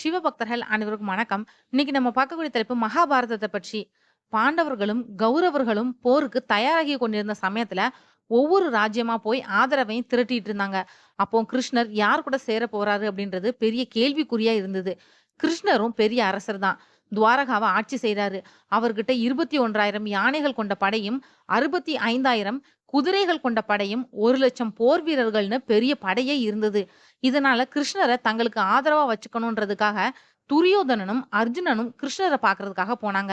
சிவபக்தர்கள் அனைவருக்கும் வணக்கம். இன்னைக்கு நம்ம பார்க்கக்கூடிய தலைப்பு மகாபாரதத்தை பற்றி. பாண்டவர்களும் கௌரவர்களும் போருக்கு தயாராகி கொண்டிருந்த சமயத்துல ஒவ்வொரு ராஜ்யமா போய் ஆதரவையும் திரட்டிட்டு இருந்தாங்க. அப்போ கிருஷ்ணர் யார் கூட சேர போறாரு அப்படின்றது பெரிய கேள்விக்குறியா இருந்தது. கிருஷ்ணரும் பெரிய அரசர் தான். துவாரகாவை ஆட்சி செய்கிறாரு அவர்கிட்ட இருபத்தி ஒன்றாயிரம் யானைகள் கொண்ட படையும் அறுபத்தி ஐந்தாயிரம் குதிரைகள் கொண்ட படையும் ஒரு லட்சம் போர் வீரர்கள்னு பெரிய படையே இருந்தது. இதனால கிருஷ்ணரை தங்களுக்கு ஆதரவா வச்சுக்கணுன்றதுக்காக துரியோதனனும் அர்ஜுனனும் கிருஷ்ணரை பார்க்கறதுக்காக போனாங்க.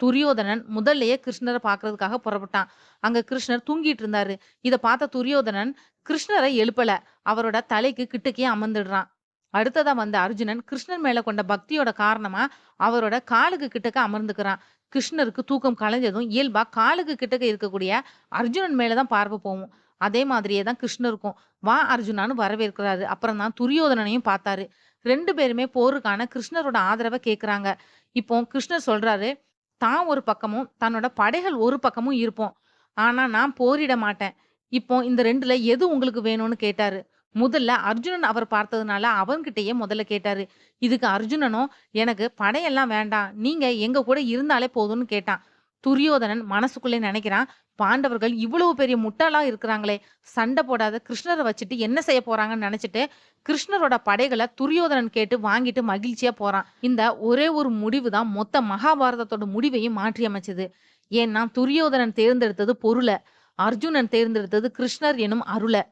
துரியோதனன் முதல்லயே கிருஷ்ணரை பார்க்கறதுக்காக புறப்பட்டான். அங்க கிருஷ்ணர் தூங்கிட்டு இருந்தாரு. இதை பார்த்த துரியோதனன் கிருஷ்ணரை எழுப்பல. அவரோட தலைக்கு கிட்டக்கே அமர்ந்துடுறான். அடுத்ததா வந்த அர்ஜுனன் கிருஷ்ணன் மேல கொண்ட பக்தியோட காரணமா அவரோட காலுக்கு கிட்டக்க அமர்ந்துக்கிறான். கிருஷ்ணருக்கு தூக்கம் கலைஞ்சதும் இயல்பா காலுக்கு கிட்டக்க இருக்கக்கூடிய அர்ஜுனன் மேலதான் பார்வை போகும். அதே மாதிரியே தான் கிருஷ்ணருக்கும். வா அர்ஜுனான்னு வரவேற்கிறாரு. அப்புறம் தான் துரியோதனனையும் பார்த்தாரு. ரெண்டு பேருமே போருக்கான கிருஷ்ணரோட ஆதரவை கேட்குறாங்க இப்போ கிருஷ்ணர் சொல்றாரு தான் ஒரு பக்கமும் தன்னோட படைகள் ஒரு பக்கமும் இருப்போம். ஆனா நான் போரிட மாட்டேன். இப்போ இந்த ரெண்டுல எது உங்களுக்கு வேணும்னு கேட்டாரு? முதல்ல அர்ஜுனன் அவர் பார்த்ததுனால அவன்கிட்டயே முதல்ல கேட்டாரு. இதுக்கு அர்ஜுனனும் எனக்கு படையெல்லாம் வேண்டாம். நீங்க எங்க கூட இருந்தாலே போதும்னு கேட்டான். துரியோதனன் மனசுக்குள்ளே நினைக்கிறான் பாண்டவர்கள் இவ்வளவு பெரிய முட்டாளா இருக்கிறாங்களே சண்டை போடாத கிருஷ்ணரை வச்சுட்டு என்ன செய்ய போறாங்கன்னு நினைச்சிட்டு கிருஷ்ணரோட படைகளை துரியோதனன் கேட்டு வாங்கிட்டு மகிழ்ச்சியா போறான். இந்த ஒரே ஒரு முடிவு தான் மொத்த மகாபாரதத்தோட முடிவையும் மாற்றி அமைச்சது. ஏன்னா துரியோதனன் தேர்ந்தெடுத்தது பொருளை அர்ஜுனன் தேர்ந்தெடுத்தது கிருஷ்ணர் எனும் அருளை.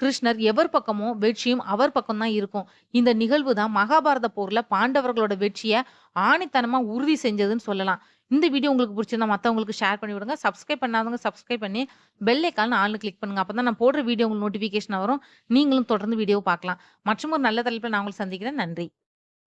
கிருஷ்ணர் எவர் பக்கமோ வெற்றியும் அவர் பக்கம்தான் இருக்கும். இந்த நிகழ்வு தான் மகாபாரத போர்ல பாண்டவர்களோட வெற்றியை ஆணித்தனமா உறுதி செஞ்சதுன்னு சொல்லலாம். இந்த வீடியோ உங்களுக்கு பிடிச்சிருந்தா மற்றவங்களுக்கு ஷேர் பண்ணி விடுங்க. சப்ஸ்கிரைப் பண்ணாதவங்க சப்ஸ்கிரைப் பண்ணி பெல் ஐக்கான் ஆள்னு கிளிக் பண்ணுங்க. அப்பதான் நான் போடுற வீடியோ உங்களுக்கு நோட்டிஃபிகேஷன் வரும். நீங்களும் தொடர்ந்து வீடியோ பார்க்கலாம். மற்றும் ஒரு நல்ல தலைப்பில் நான் உங்களுக்கு சந்திக்கிறேன். நன்றி.